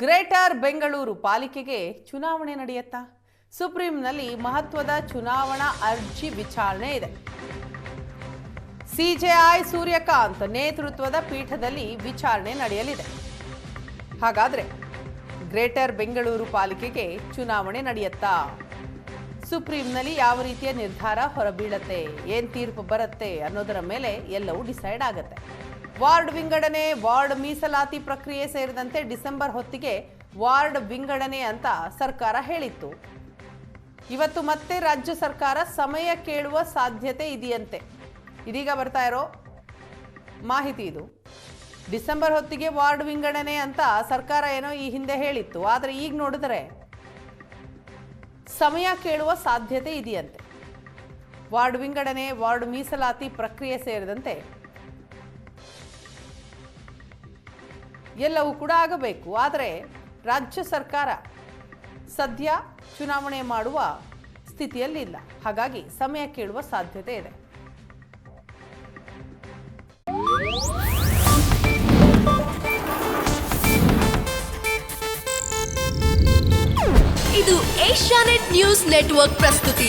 Greater Bengaluru ಪಾಲಿಕೆಗೆ ಚುನಾವಣೆ ನಡೆಯುತ್ತಾ? ಸುಪ್ರೀಂನಲ್ಲಿ ಮಹತ್ವದ ಚುನಾವಣಾ ಅರ್ಜಿ ವಿಚಾರಣೆ ಇದೆ. ಸಿಜೆಐ ಸೂರ್ಯಕಾಂತ್ ನೇತೃತ್ವದ ಪೀಠದಲ್ಲಿ ವಿಚಾರಣೆ ನಡೆಯಲಿದೆ. ಹಾಗಾದ್ರೆ ಗ್ರೇಟರ್ ಬೆಂಗಳೂರು ಪಾಲಿಕೆಗೆ ಚುನಾವಣೆ ನಡೆಯುತ್ತಾ? ಸುಪ್ರೀಂನಲ್ಲಿ ಯಾವ ರೀತಿಯ ನಿರ್ಧಾರ ಹೊರಬೀಳತ್ತೆ, ಏನು ತೀರ್ಪು ಬರುತ್ತೆ ಅನ್ನೋದರ ಮೇಲೆ ಎಲ್ಲವೂ ಡಿಸೈಡ್ ಆಗುತ್ತೆ. ವಾರ್ಡ್ ವಿಂಗಡಣೆ ವಾರ್ಡ್ ಮೀಸಲಾತಿ ಪ್ರಕ್ರಿಯೆ ಸೇರಿದಂತೆ ಡಿಸೆಂಬರ್ ಹೊತ್ತಿಗೆ ವಾರ್ಡ್ ವಿಂಗಡಣೆ ಅಂತ ಸರ್ಕಾರ ಹೇಳಿತ್ತು. ಇವತ್ತು ಮತ್ತೆ ರಾಜ್ಯ ಸರ್ಕಾರ ಸಮಯ ಕೇಳುವ ಸಾಧ್ಯತೆ ಇದೆಯಂತೆ. ಇದೀಗ ಬರ್ತಾ ಇರೋ ಮಾಹಿತಿ ಇದು. ಡಿಸೆಂಬರ್ ಹೊತ್ತಿಗೆ ವಾರ್ಡ್ ವಿಂಗಡಣೆ ಅಂತ ಸರ್ಕಾರ ಏನೋ ಈ ಹಿಂದೆ ಹೇಳಿತ್ತು. ಆದರೆ ಈಗ ನೋಡಿದ್ರೆ ಸಮಯ ಕೇಳುವ ಸಾಧ್ಯತೆ ಇದೆಯಂತೆ. ವಾರ್ಡ್ ವಿಂಗಡಣೆ ವಾರ್ಡ್ ಮೀಸಲಾತಿ ಪ್ರಕ್ರಿಯೆ ಸೇರಿದಂತೆ ಎಲ್ಲವೂ ಕೂಡ ಆಗಬೇಕು. ಆದರೆ ರಾಜ್ಯ ಸರ್ಕಾರ ಸದ್ಯ ಚುನಾವಣೆ ಮಾಡುವ ಸ್ಥಿತಿಯಲ್ಲಿಲ್ಲ. ಹಾಗಾಗಿ ಸಮಯ ಕೇಳುವ ಸಾಧ್ಯತೆ ಇದೆ. ಇದು ಏಷ್ಯಾನೆಟ್ ನ್ಯೂಸ್ ನೆಟ್ವರ್ಕ್ ಪ್ರಸ್ತುತಿ.